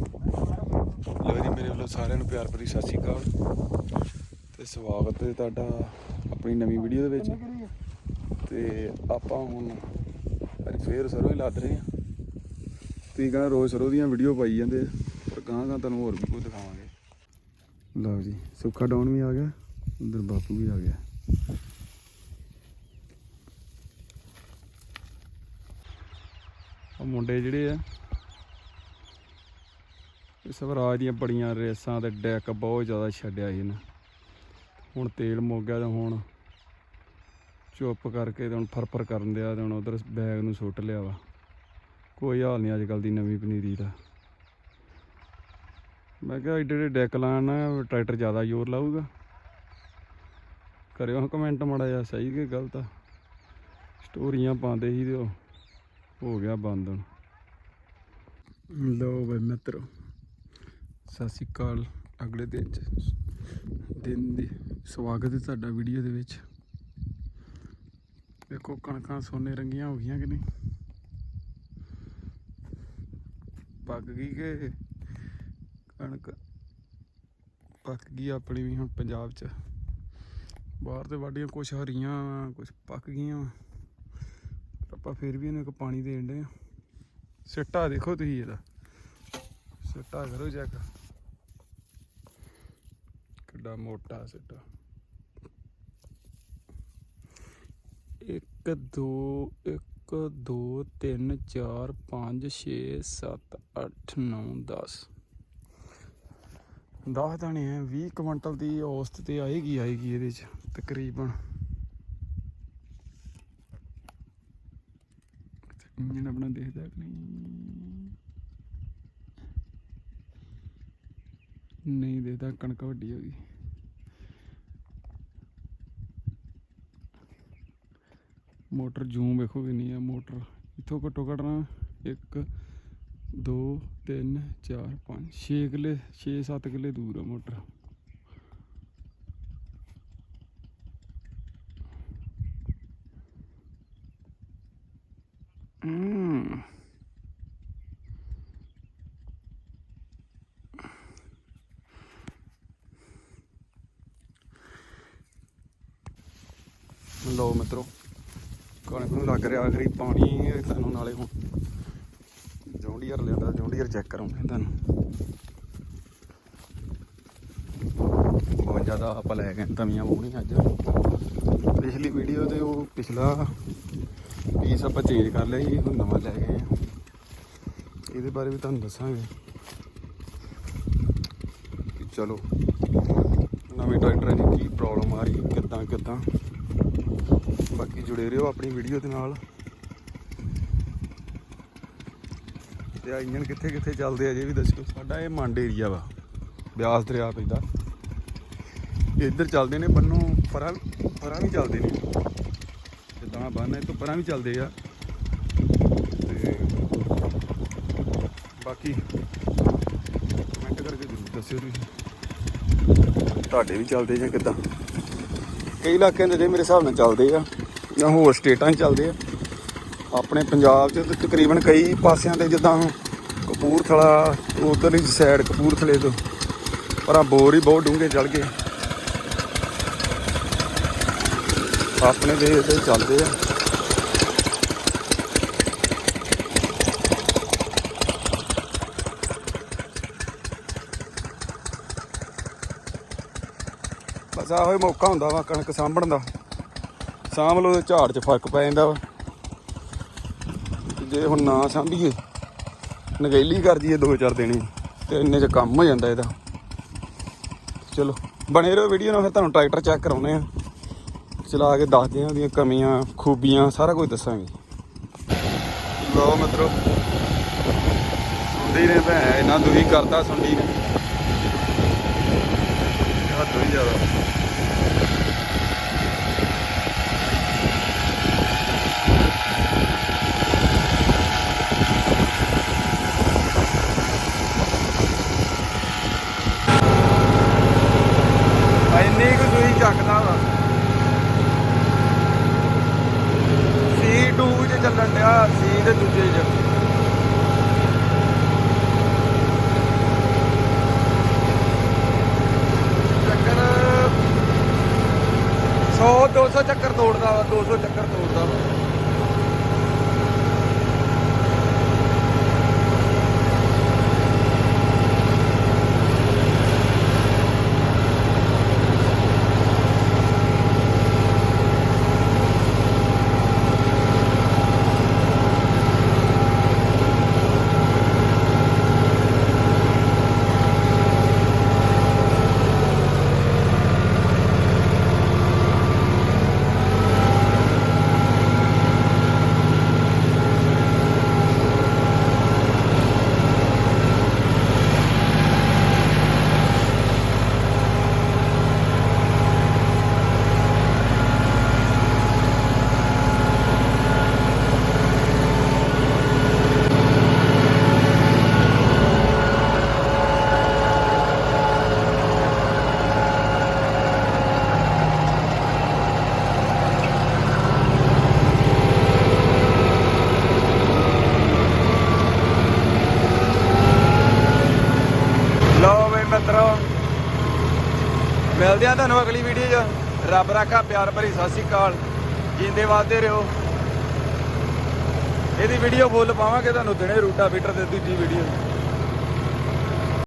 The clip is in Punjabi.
ਲੋ ਜੀ, ਮੇਰੇ ਵੱਲੋਂ ਸਾਰਿਆਂ ਨੂੰ ਪਿਆਰ ਭਰੀ ਸਤਿ ਸ਼੍ਰੀ ਅਕਾਲ ਤੇ ਸਵਾਗਤ ਹੈ ਤੁਹਾਡਾ ਆਪਣੀ ਨਵੀਂ ਵੀਡੀਓ ਦੇ ਵਿੱਚ। ਤੇ ਆਪਾਂ ਹੁਣ ਅੱਜ ਫੇਰ ਸਰੋਂ ਹੀ ਲੱਦ ਰਹੇ ਹਾਂ। ਤੁਸੀਂ ਕਹਿੰਦਾ ਰੋਜ਼ ਸਰੋਂ ਦੀਆਂ ਵੀਡੀਓ ਪਾਈ ਜਾਂਦੇ ਪਰ ਗਾਂ ਗਾਂ ਤੁਹਾਨੂੰ ਹੋਰ ਵੀ ਕੁਝ ਦਿਖਾਵਾਂਗੇ। ਲਓ ਜੀ, ਸੁੱਖਾ ਡਾਊਨ ਵੀ ਆ ਗਿਆ, ਉਧਰ ਬਾਪੂ ਵੀ ਆ ਗਿਆ। ਆ ਮੁੰਡੇ ਜਿਹੜੇ ਆ ਇਹ ਸਵਰਾਜ ਦੀਆਂ ਬੜੀਆਂ ਰੇਸਾਂ ਤੇ ਡੈਕ ਬਹੁਤ ਜ਼ਿਆਦਾ ਛੱਡਿਆ ਸੀ ਇਹਨਾਂ। ਹੁਣ ਤੇਲ ਮੁੱਕ ਗਿਆ ਤੇ ਹੁਣ ਚੁੱਪ ਕਰਕੇ ਤੇ ਹੁਣ ਫਰਫਰ ਕਰਨ ਦਿਆ ਤੇ ਹੁਣ ਉਧਰ ਬੈਗ ਨੂੰ ਸੁੱਟ ਲਿਆ ਵਾ। ਕੋਈ ਹਾਲ ਨਹੀਂ ਅੱਜ ਕੱਲ ਦੀ ਨਵੀਂ ਪਨੀਰੀ ਦਾ। ਮੈਂ ਕਿਹਾ ਏਡੇ ਏਡੇ ਡੈਕ ਲਾਣ ਨਾਲ ਟਰੈਕਟਰ ਜ਼ਿਆਦਾ ਜ਼ੋਰ ਲਾਊਗਾ। ਕਰਿਓ ਕਮੈਂਟ ਮਾੜਾ ਜਿਹਾ, ਸਹੀ ਕਿ ਗਲਤ ਆ? ਸਟੋਰੀਆਂ ਪਾਉਂਦੇ ਸੀ ਤੇ ਉਹ ਹੋ ਗਿਆ ਬੰਦ ਹੁਣ। ਲੋ ਬਈ ਮਿੱਤਰੋ ਸਤਿ ਸ਼੍ਰੀ ਅਕਾਲ, ਅਗਲੇ ਦਿਨ ਚ, ਦਿਨ ਦੀ ਸਵਾਗਤ ਹੈ ਤੁਹਾਡਾ ਵੀਡੀਓ ਦੇ ਵਿੱਚ। ਦੇਖੋ ਕਣਕਾਂ ਸੋਨੇ ਰੰਗੀਆਂ ਹੋ ਗਈਆਂ ਕਿ ਨਹੀਂ? ਪੱਕ ਗਈ ਕਿ ਕਣਕ? ਪੱਕ ਗਈ ਆਪਣੀ ਵੀ ਹੁਣ ਪੰਜਾਬ ਚ। ਬਾਹਰ ਤੇ ਵਾਢੀਆਂ ਕੁਛ ਹਰੀਆਂ, ਕੁਛ ਪੱਕ ਗਈਆਂ। ਆਪਾਂ ਫਿਰ ਵੀ ਇਹਨੂੰ ਇੱਕ ਪਾਣੀ ਦੇਣ ਦੇ ਆ। ਸਿੱਟਾ ਦੇਖੋ ਤੁਸੀਂ ਇਹਦਾ। ਸਿੱਟਾ ਕਰੋ ਚੈੱਕ ਕਿੱਡਾ ਮੋਟਾ ਸਿੱਟਾ। ਇੱਕ, ਦੋ ਇੱਕ, ਦੋ, ਤਿੰਨ, ਚਾਰ, ਪੰਜ, ਛੇ, ਸੱਤ, ਅੱਠ, ਨੌ 10 ਦਸ ਦਾਣੇ ਹੈ 20 ਕੁਇੰਟਲ ਦੀ ਔਸਤ ਤੇ ਆਏਗੀ ਆਏਗੀ ਇਹਦੇ ਚ, ਤਕਰੀਬਨ। ਇੰਜਨ ਆਪਣਾ ਦੇਖਦਾ ਕਿ ਨਹੀਂ? ਨਹੀਂ ਦੇਖਦਾ ਕਣਕ ਵੱਡੀ ਹੋ ਗਈ। ਮੋਟਰ ਜੂਮ ਵੇਖੋ ਕਿੰਨੀ ਆ, ਮੋਟਰ ਇੱਥੋਂ ਘੱਟੋ ਘੱਟ ਨਾ 1 2 3 4 5 6 ਕਿੱਲੇ 6 7 ਕਿੱਲੇ ਦੂਰ ਆ ਮੋਟਰ। ਲਓ ਮਿੱਤਰੋ, ਕਣਕ ਨੂੰ ਲੱਗ ਰਿਹਾ ਆਖਰੀ ਪਾਣੀ ਤੁਹਾਨੂੰ ਨਾਲੇ ਹੁਣ। ਜੌਂਡੀਅਰ ਲਿਆਦਾ ਜੌਂਡੀਅਰ ਚੈੱਕ ਕਰਾਉਂਗੇ ਤੁਹਾਨੂੰ। ਬਹੁਤ ਜ਼ਿਆਦਾ ਆਪਾਂ ਲੈ ਗਏ ਤਵੀਆਂ ਬੋਣੀਆਂ ਅੱਜ। ਪਿਛਲੀ ਵੀਡੀਓ ਤੇ ਉਹ ਪਿਛਲਾ ਪੀਸ ਆਪਾਂ ਚੇਂਜ ਕਰ ਲਿਆ ਜੀ, ਹੁਣ ਨਵਾਂ ਲੈ ਗਏ ਆ। ਇਹਦੇ ਬਾਰੇ ਵੀ ਤੁਹਾਨੂੰ ਦੱਸਾਂਗੇ। ਚਲੋ, ਨਵੇਂ ਟਰੈਕਟਰਾਂ ਦੀ ਕੀ ਪ੍ਰੋਬਲਮ ਆ ਰਹੀ, ਕਿੱਦਾਂ ਕਿੱਦਾਂ। ਬਾਕੀ ਜੁੜੇ ਰਹੋ ਆਪਣੀ ਵੀਡੀਓ ਦੇ ਨਾਲ। ਤੇ ਆ ਇੰਜਨ ਕਿੱਥੇ ਕਿੱਥੇ ਚੱਲਦੇ ਆ ਜੇ ਵੀ ਦੱਸਿਓ ਸਾਡਾ ਇਹ ਮੰਡ ਏਰੀਆ ਵਾ, ਬਿਆਸ ਦਰਿਆ ਪੈਂਦਾ। ਇੱਧਰ ਚੱਲਦੇ ਨੇ ਬੰਨੋਂ ਪਰਾਂ ਪਰਾਂ ਵੀ ਚੱਲਦੇ ਨੇ। ਜਿੱਦਾਂ ਬੰਨ ਇਹ ਤੋਂ ਪਰਾਂ ਵੀ ਚੱਲਦੇ ਆ। ਤੇ ਬਾਕੀ ਕਮੈਂਟ ਕਰਕੇ ਜ਼ਰੂਰ ਦੱਸਿਓ ਤੁਸੀਂ। ਤੁਹਾਡੇ ਵੀ ਚੱਲਦੇ ਜਾਂ ਕਿੱਦਾਂ? ਕਈ ਇਲਾਕਿਆਂ ਦੇ ਜੇ ਮੇਰੇ ਹਿਸਾਬ ਨਾਲ ਚੱਲਦੇ ਆ। ਜਾਂ ਹੋਰ ਸਟੇਟਾਂ 'ਚ ਚੱਲਦੇ ਆ। ਆਪਣੇ ਪੰਜਾਬ 'ਚ ਤਕਰੀਬਨ ਕਈ ਪਾਸਿਆਂ ਤੇ ਜਿੱਦਾਂ ਕਪੂਰਥਲਾ, ਉਧਰਲੀ ਸਾਈਡ ਕਪੂਰਥਲੇ ਤੋਂ। ਪਰ ਆ ਬੋਰ ਹੀ ਬਹੁਤ ਡੂੰਘੇ ਚੜ ਗਏ। ਆਪਣੇ ਦੇ ਤੇ ਚੱਲਦੇ ਆ। ਬਸ ਆਹੋ ਹੀ ਮੌਕਾ ਹੁੰਦਾ ਵਾ ਕਣਕ ਸਾਂਭਣ ਦਾ। ਸਾਂਭ ਲਓ ਝਾੜ 'ਚ ਫ਼ਰਕ ਪੈ ਜਾਂਦਾ ਵਾ। ਜੇ ਹੁਣ ਨਾ ਸਾਂਭੀਏ ਨਗੇਲੀ ਕਰ ਜੀਏ ਦੋ ਚਾਰ ਦਿਨ ਹੀ, ਤੇ ਇੰਨੇ 'ਚ ਕੰਮ ਹੋ ਜਾਂਦਾ ਇਹਦਾ। ਚਲੋ ਬਣੇ ਰਹੋ ਵੀਡੀਓ ਨਾਲ ਫਿਰ ਤੁਹਾਨੂੰ ਟਰੈਕਟਰ ਚੈੱਕ ਕਰਾਉਨੇ ਆ ਚਲਾ ਕੇ ਦੱਸਦੇ ਆ ਉਹਦੀਆਂ ਕਮੀਆਂ ਖੂਬੀਆਂ ਸਾਰਾ ਕੁਝ ਦੱਸਾਂਗੇ। ਲੋ ਮਿੱਤਰੋ ਸੁਣਦੀ ਨੇ ਭੈਣ ਇਹਨਾਂ ਦੁਖੀ ਕਰਦਾ ਸੁਣਦੀ। ਨੇ ਹੱਦ ਹੀ ਜ਼ਿਆਦਾ। ਲੱਗਣ ਡਿਆ ਸੀ ਤੇ ਦੂਜੇ 'ਚ। ਚੱਕਰ 100 200 ਚੱਕਰ ਤੋੜਦਾ ਵਾ 200 ਚੱਕਰ ਤੋੜਦਾ ਵਾ। ਮਿਲਦੇ ਆ ਤੁਹਾਨੂੰ ਅਗਲੀ ਵੀਡੀਓ 'ਚ। ਰੱਬ ਰਾਖਾ ਪਿਆਰ ਭਰੀ ਸਤਿ ਸ਼੍ਰੀ ਅਕਾਲ। ਜਿੰਦੇ ਵਾਦੇ ਰਹੋ। ਇਹਦੀ ਵੀਡੀਓ ਫੁੱਲ ਪਾਵਾਂਗੇ ਤੁਹਾਨੂੰ ਦਿਨੇ ਰੂਟਾ ਫੀਟਰ ਤੇ ਦੂਜੀ ਵੀਡੀਓ